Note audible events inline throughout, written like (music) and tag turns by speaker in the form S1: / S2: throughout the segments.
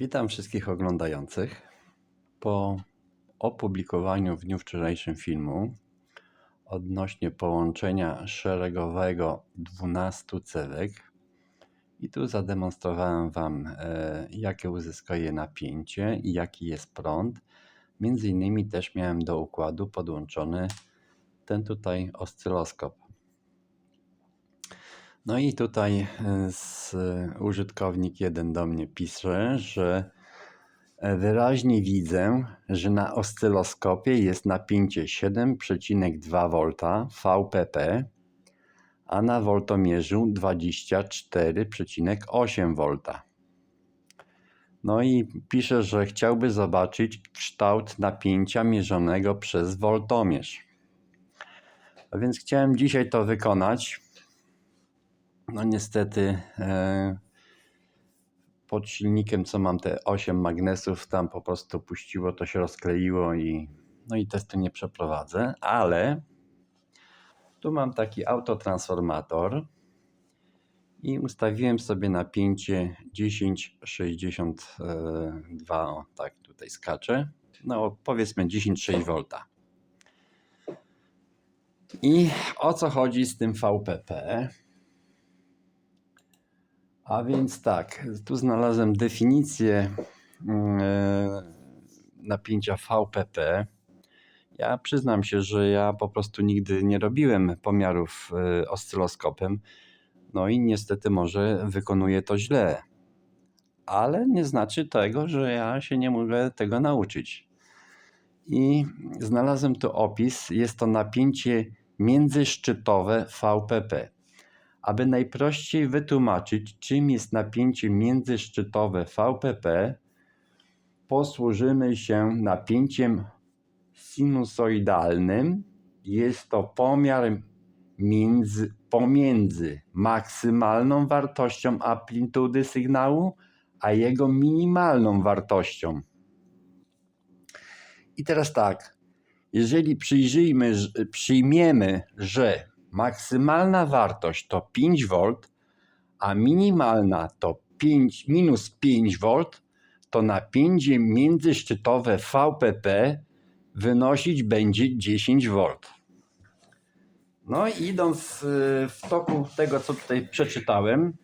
S1: Witam wszystkich oglądających. Po opublikowaniu w dniu wczorajszym filmu odnośnie połączenia szeregowego 12 cewek i tu zademonstrowałem Wam, e, jakie uzyskuje napięcie i jaki jest prąd. Między innymi też miałem do układu podłączony ten tutaj oscyloskop. No i tutaj e, z, użytkownik jeden do mnie pisze, że e, wyraźnie widzę, że na oscyloskopie jest napięcie 7,2 V VPP, a na woltomierzu 24,8 V. No i pisze, że chciałby zobaczyć kształt napięcia mierzonego przez woltomierz. A więc chciałem dzisiaj to wykonać. No niestety e, pod silnikiem, co mam te 8 magnesów, tam po prostu puściło, to się rozkleiło i no i testu nie przeprowadzę, ale tu mam taki autotransformator i ustawiłem sobie napięcie 10,62, o, tak tutaj skacze, no powiedzmy 10,6 V. I o co chodzi z tym VPP? A więc tak, tu znalazłem definicję e, napięcia VPP. Ja przyznam się, że ja po prostu nigdy nie robiłem pomiarów e, oscyloskopem. No i niestety może wykonuję to źle. Ale nie znaczy tego, że ja się nie mogę tego nauczyć. I znalazłem tu opis. Jest to napięcie międzyszczytowe VPP. Aby najprościej wytłumaczyć, czym jest napięcie międzyszczytowe VPP, posłużymy się napięciem sinusoidalnym. Jest to pomiar między, pomiędzy maksymalną wartością amplitudy sygnału, a jego minimalną wartością. I teraz tak, jeżeli przyjrzyjmy, przyjmiemy, że maksymalna wartość to 5V, a minimalna to 5, minus 5V, to napięcie międzyszczytowe VPP wynosić będzie 10V. No i idąc y, w toku tego, co tutaj przeczytałem,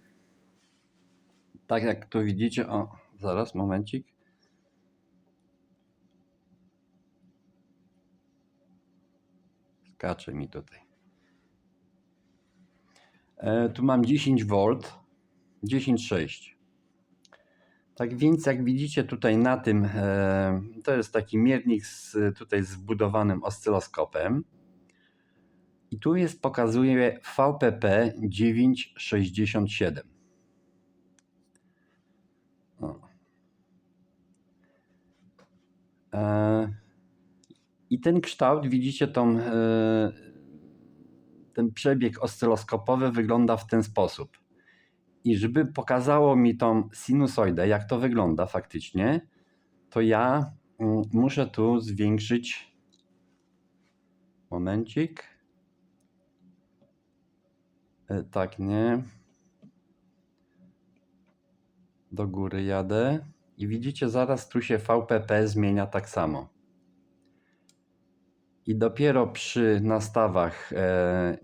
S1: tak jak tu widzicie, o, zaraz, momencik. Skacze mi tutaj. E, tu mam 10 V, 10,6. Tak więc, jak widzicie tutaj na tym, e, to jest taki miernik z, tutaj z wbudowanym oscyloskopem. I tu jest, pokazuje VPP 967. O. E, I ten kształt, widzicie tą ten przebieg oscyloskopowy wygląda w ten sposób. I żeby pokazało mi tą sinusoidę, jak to wygląda faktycznie, to ja mm, muszę tu zwiększyć. Momencik. E, tak, nie. Do góry jadę. I widzicie, zaraz tu się VPP zmienia tak samo. I dopiero przy nastawach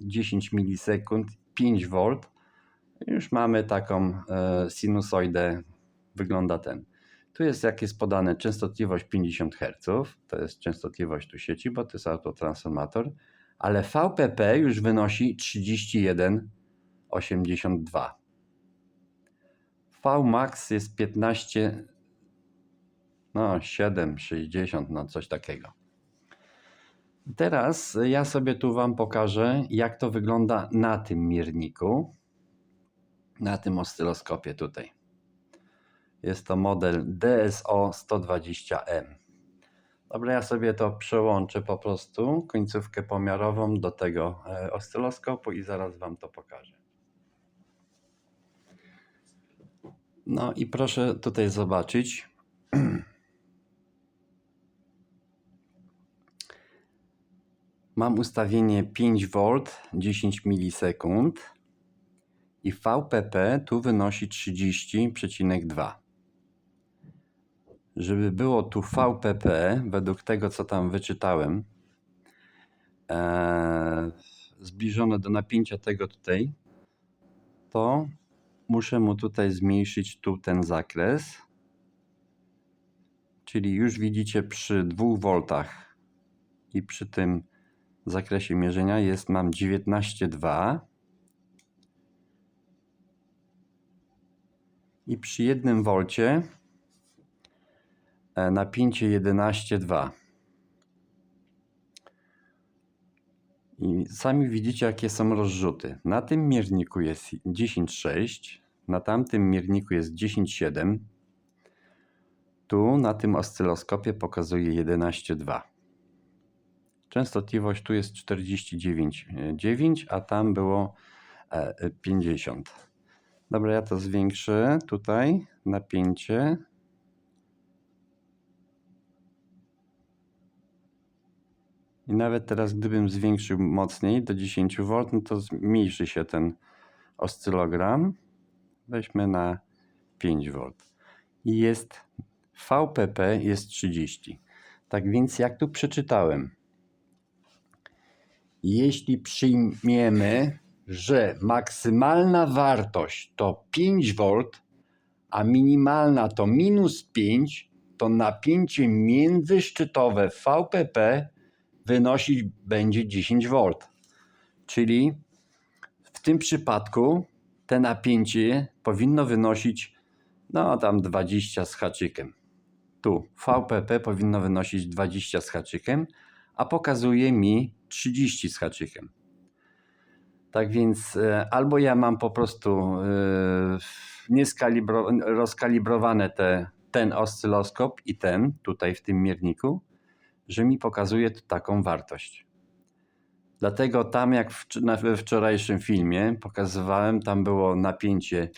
S1: 10 milisekund 5V już mamy taką e, sinusoidę, wygląda ten. Tu jest jak jest podane częstotliwość 50 Hz, to jest częstotliwość tu sieci, bo to jest autotransformator, ale VPP już wynosi 31,82. Vmax jest 15, no 7,60, no coś takiego. Teraz ja sobie tu Wam pokażę, jak to wygląda na tym mierniku, na tym oscyloskopie tutaj. Jest to model DSO 120M. Dobra, ja sobie to przełączę po prostu, końcówkę pomiarową do tego e, oscyloskopu i zaraz Wam to pokażę. No i proszę tutaj zobaczyć. (clears throat) Mam ustawienie 5V 10 milisekund i VPP tu wynosi 30,2. żeby było tu VPP, według tego co tam wyczytałem, e, zbliżone do napięcia tego tutaj, to muszę mu tutaj zmniejszyć tu ten zakres. Czyli już widzicie przy 2 V i przy tym zakresie mierzenia jest mam 19,2 i przy 1 wolcie e, napięcie 11,2 i sami widzicie jakie są rozrzuty. Na tym mierniku jest 10,6 na tamtym mierniku jest 10,7 tu na tym oscyloskopie pokazuje 11,2 Częstotliwość tu jest 49,9, a tam było e, 50. Dobra, ja to zwiększę tutaj napięcie. I nawet teraz, gdybym zwiększył mocniej do 10 V, no to zmniejszy się ten oscylogram. Weźmy na 5 V. I jest VPP jest 30. Tak więc, jak tu przeczytałem, jeśli przyjmiemy, że maksymalna wartość to 5V, a minimalna to minus 5, to napięcie międzyszczytowe VPP wynosić będzie 10V. Czyli w tym przypadku te napięcie powinno wynosić no tam 20 z haczykiem. Tu VPP powinno wynosić 20 z haczykiem, a pokazuje mi 30 z haczykiem. Tak więc e, albo ja mam po prostu e, rozkalibrowane te, ten oscyloskop i ten tutaj w tym mierniku, że mi pokazuje taką wartość. Dlatego tam jak we wczorajszym filmie pokazywałem, tam było napięcie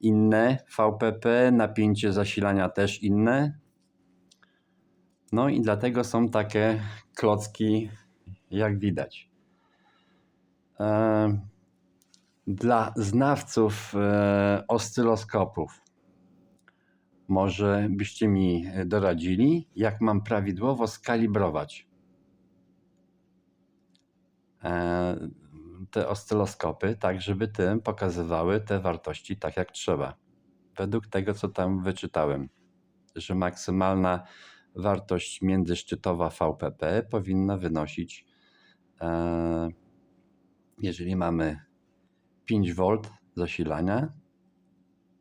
S1: inne, VPP, napięcie zasilania też inne. No i dlatego są takie klocki, jak widać. Dla znawców e, oscyloskopów, może byście mi doradzili, jak mam prawidłowo skalibrować e, te oscyloskopy, tak żeby te pokazywały te wartości tak jak trzeba. Według tego, co tam wyczytałem, że maksymalna wartość międzyszczytowa VPP powinna wynosić, jeżeli mamy 5V zasilania,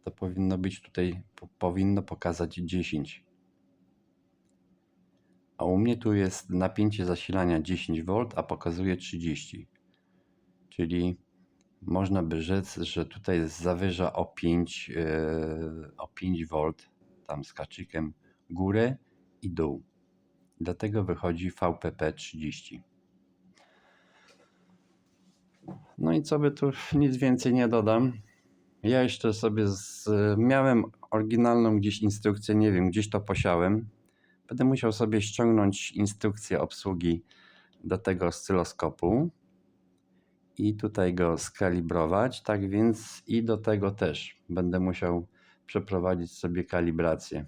S1: to powinno być tutaj, po- powinno pokazać 10. A u mnie tu jest napięcie zasilania 10V, a pokazuje 30. Czyli można by rzec, że tutaj zawyża o 5, e, o 5V, tam z kaczykiem górę i dół. Dlatego wychodzi VPP 30. No i co by tu nic więcej nie dodam. Ja jeszcze sobie z, miałem oryginalną gdzieś instrukcję, nie wiem, gdzieś to posiałem. Będę musiał sobie ściągnąć instrukcję obsługi do tego oscyloskopu i tutaj go skalibrować. Tak więc i do tego też będę musiał przeprowadzić sobie kalibrację.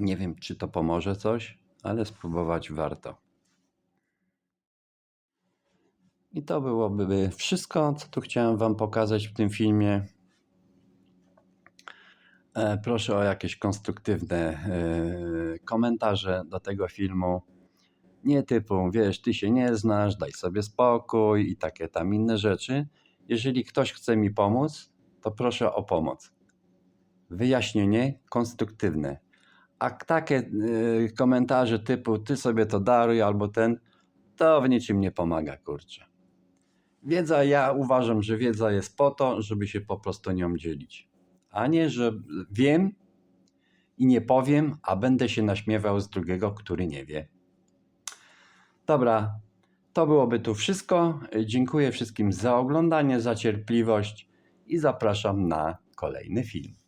S1: Nie wiem, czy to pomoże coś, ale spróbować warto. I to byłoby wszystko, co tu chciałem Wam pokazać w tym filmie. E, Proszę o jakieś konstruktywne e, komentarze do tego filmu. Nie typu, wiesz, ty się nie znasz, daj sobie spokój i takie tam inne rzeczy. Jeżeli ktoś chce mi pomóc, to proszę o pomoc. Wyjaśnienie konstruktywne. A takie e, komentarze typu ty sobie to daruj albo ten, to w niczym nie pomaga, kurczę. Wiedza, ja uważam, że wiedza jest po to, żeby się po prostu nią dzielić. A nie, że wiem i nie powiem, a będę się naśmiewał z drugiego, który nie wie. Dobra, to byłoby tu wszystko. Dziękuję wszystkim za oglądanie, za cierpliwość i zapraszam na kolejny film.